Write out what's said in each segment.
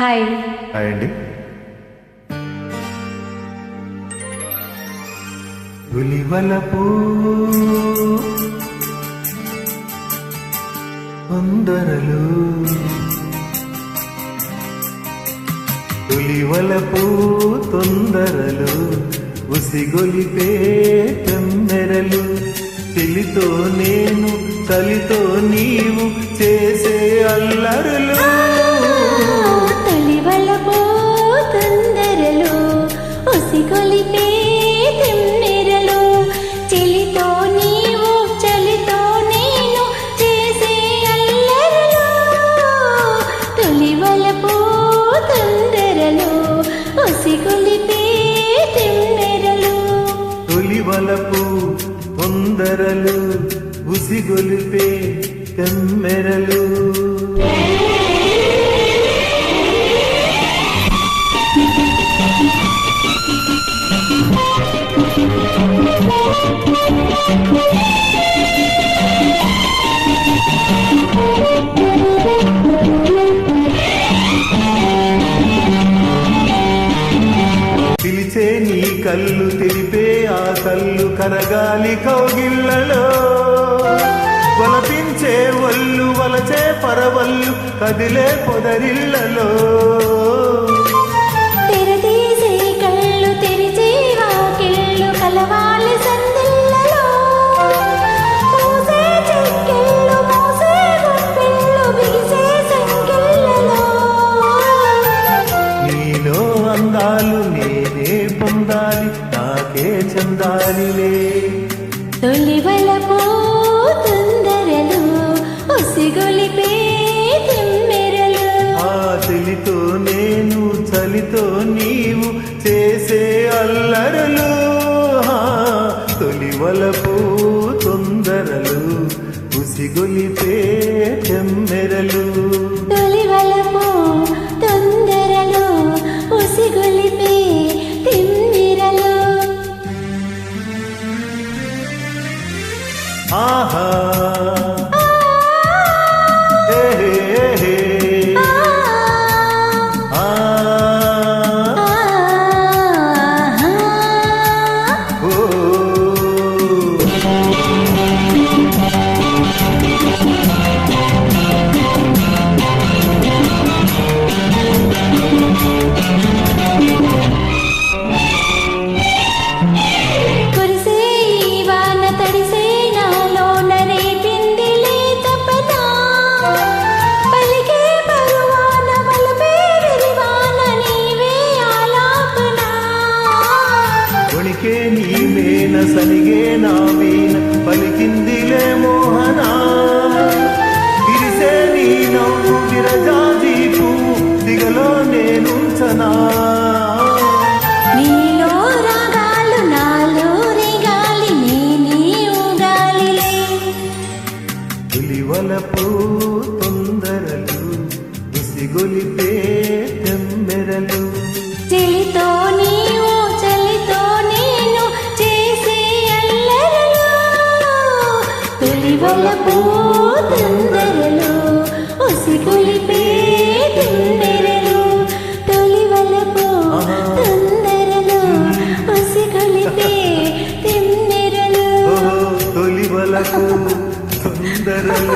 Hi. Hi అండి. ఉలివలపు తొందరలు ఉలివలపు తొందరలు. ఉసిగొలిపే తెమ్మెరలు తెలితో నేను కలితో నీవు చేసే అల్లరులు. తొందరలు ఉసిగొలిపే తిమ్మెరలు తొలివలపు తొందరలు ఉసిగొలిపే తెమ్మెరలు పిలిచే కళ్ళు తెలిపే ఆ కళ్ళు కరగాలి కౌగిళ్ళలో. వలపించే ఒళ్ళు వలచే పరవళ్ళు కదిలే పొదరిళ్ళలో. అందాలు నేనే పొందాలి నాకే చందాలిలే. తొలివలపు తొందరలు తిమ్మెరలు ఆ తెలితో నేను చలితో నీవు చేసే అల్లరులు. తొలివలపు తొందరలు ఉసిగొలిపే చెమ్మెరలు ಸಲಿಗೆ ನಾವೀನ తొందరలు ఉసిగొలిపే తిమ్మెరలు తొలివలపు తొందరలు ఉసిగొలిపే తిమ్మెరలు ఓ తొలివలపు తొందరలు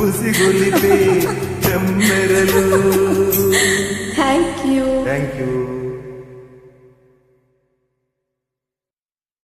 ఉసిగొలిపే తెమ్మెరలు థ్యాంక్ యూ థ్యాంక్